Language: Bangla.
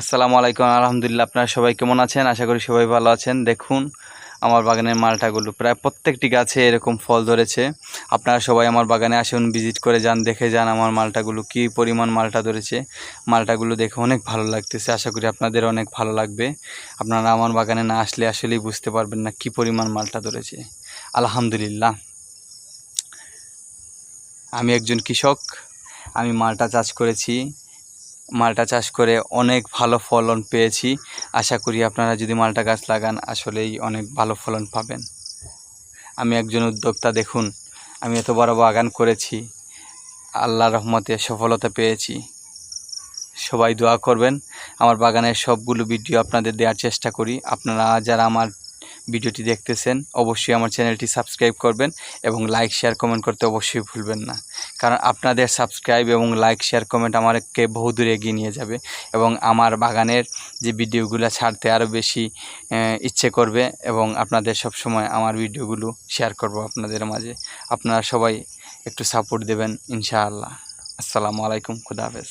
আসসালামু আলাইকুম, আলহামদুলিল্লাহ, আপনারা সবাই কেমন আছেন? আশা করি সবাই ভালো আছেন। দেখুন, আমার বাগানের মালটাগুলো প্রায় প্রত্যেকটি গাছে এরকম ফল ধরেছে। আপনারা সবাই আমার বাগানে আসুন, ভিজিট করে যান, দেখে যান আমার মালটাগুলো কি পরিমাণ মালটা ধরেছে। মালটাগুলো দেখে অনেক ভালো লাগতেছে, আশা করি আপনাদের অনেক ভালো লাগবে। আপনারা আমার বাগানে না আসলে আসলেই বুঝতে পারবেন না কি পরিমাণ মালটা ধরেছে। আলহামদুলিল্লাহ। আমি একজন কৃষক, আমি মালটা চাষ করেছি। মালটা চাষ করে অনেক ভালো ফলন পেয়েছি। আশা করি আপনারা যদি মালটা গাছ লাগান, আসলেই অনেক ভালো ফলন পাবেন। আমি একজন উদ্যোক্তা, দেখুন, আমি এত বড় বাগান করেছি আল্লাহ রহমতে সফলতা পেয়েছি। সবাই দোয়া করবেন, আমার বাগানের সবগুলো ভিডিও আপনাদের দেওয়ার চেষ্টা করি। আপনারা যারা আমার ভিডিওটি দেখতেছেন, অবশ্যই আমার চ্যানেলটি সাবস্ক্রাইব করবেন এবং লাইক, শেয়ার, কমেন্ট করতে অবশ্যই ভুলবেন না। কারণ আপনাদের সাবস্ক্রাইব এবং লাইক, শেয়ার, কমেন্ট আমাকে বহু দূর এগিয়ে নিয়ে যাবে এবং আমার বাগানের যে ভিডিওগুলো ছাড়তে আরও বেশি ইচ্ছে করবে এবং আপনাদের সব সময় আমার ভিডিওগুলো শেয়ার করব আপনাদের মাঝে। আপনারা সবাই একটু সাপোর্ট দেবেন, ইনশাআল্লাহ। আসসালামু আলাইকুম, খুদা হাফেজ।